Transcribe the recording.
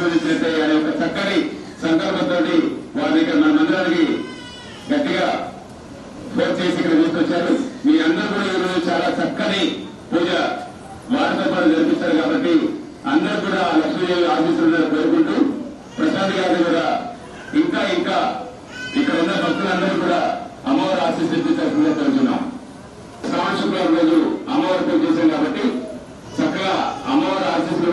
అభివృద్ధి చేశాయి అనే ఒక చక్కని సంకల్పంతో వారి నా మందిరానికి గట్టిగా ఫోన్ చేసి ఇక్కడ తీసుకొచ్చారు. మీ అందరూ కూడా ఈరోజు చాలా చక్కని పూజ వారితో పాటు జరిపిస్తారు కాబట్టి అందరూ కూడా లక్ష్మీదేవి ఆశిస్తున్నారు కోరుకుంటూ ప్రశాంత్ గారిని కూడా ఇంకా ఇంకా ఇక్కడ ఉన్న భక్తులందరూ కూడా అమ్మవారు ఆశీస్సుగా కోరుతున్నాం శ్రావణ రోజు అమ్మవారి పూజ చేశాం కాబట్టి చక్కగా అమ్మవారి ఆశీస్సులు